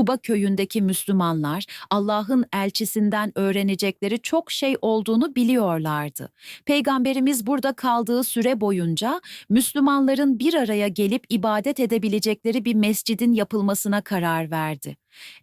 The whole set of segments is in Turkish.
Kuba köyündeki Müslümanlar Allah'ın elçisinden öğrenecekleri çok şey olduğunu biliyorlardı. Peygamberimiz burada kaldığı süre boyunca Müslümanların bir araya gelip ibadet edebilecekleri bir mescidin yapılmasına karar verdi.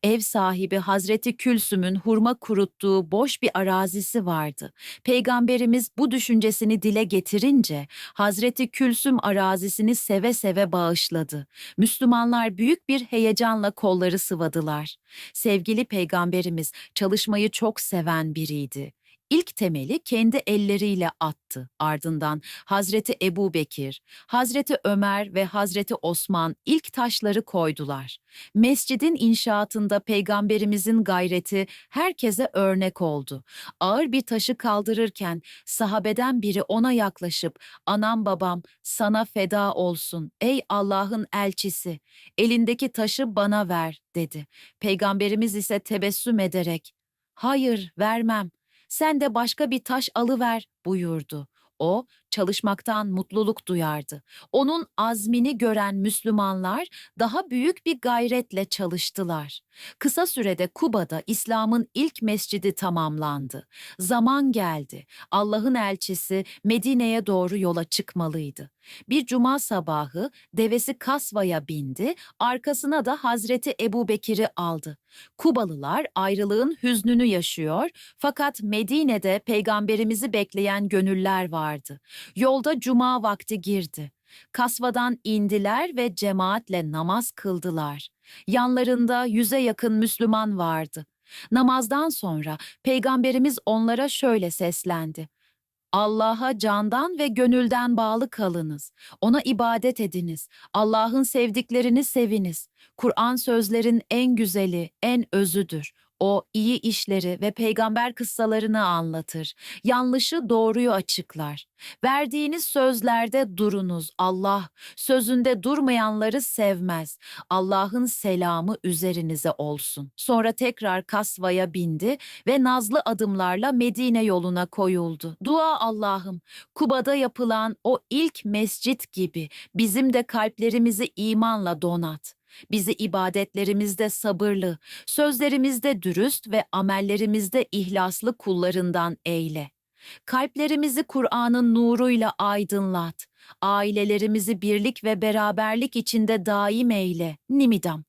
Ev sahibi Hazreti Külsüm'ün hurma kuruttuğu boş bir arazisi vardı. Peygamberimiz bu düşüncesini dile getirince Hazreti Külsüm arazisini seve seve bağışladı. Müslümanlar büyük bir heyecanla kolları sıvadılar. Sevgili peygamberimiz çalışmayı çok seven biriydi. İlk temeli kendi elleriyle attı. Ardından Hazreti Ebu Bekir, Hazreti Ömer ve Hazreti Osman ilk taşları koydular. Mescidin inşaatında peygamberimizin gayreti herkese örnek oldu. Ağır bir taşı kaldırırken sahabeden biri ona yaklaşıp "Anam babam sana feda olsun ey Allah'ın elçisi. Elindeki taşı bana ver." dedi. Peygamberimiz ise tebessüm ederek "Hayır, vermem. Sen de başka bir taş alıver." buyurdu. O çalışmaktan mutluluk duyardı. Onun azmini gören Müslümanlar daha büyük bir gayretle çalıştılar. Kısa sürede Kuba'da İslam'ın ilk mescidi tamamlandı. Zaman geldi. Allah'ın elçisi Medine'ye doğru yola çıkmalıydı. Bir cuma sabahı devesi Kasva'ya bindi, arkasına da Hazreti Ebu Bekir'i aldı. Kubalılar ayrılığın hüznünü yaşıyor fakat Medine'de peygamberimizi bekleyen gönüller vardı. Yolda cuma vakti girdi. Kasvadan indiler ve cemaatle namaz kıldılar. Yanlarında yüze yakın Müslüman vardı. Namazdan sonra Peygamberimiz onlara şöyle seslendi. Allah'a candan ve gönülden bağlı kalınız. Ona ibadet ediniz. Allah'ın sevdiklerini seviniz. Kur'an sözlerin en güzeli, en özüdür. O iyi işleri ve peygamber kıssalarını anlatır. Yanlışı doğruyu açıklar. Verdiğiniz sözlerde durunuz. Allah sözünde durmayanları sevmez. Allah'ın selamı üzerinize olsun. Sonra tekrar kasvaya bindi ve nazlı adımlarla Medine yoluna koyuldu. Dua Allah'ım, Kuba'da yapılan o ilk mescit gibi bizim de kalplerimizi imanla donat. Bizi ibadetlerimizde sabırlı, sözlerimizde dürüst ve amellerimizde ihlaslı kullarından eyle. Kalplerimizi Kur'an'ın nuruyla aydınlat. Ailelerimizi birlik ve beraberlik içinde daim eyle. Nimidam.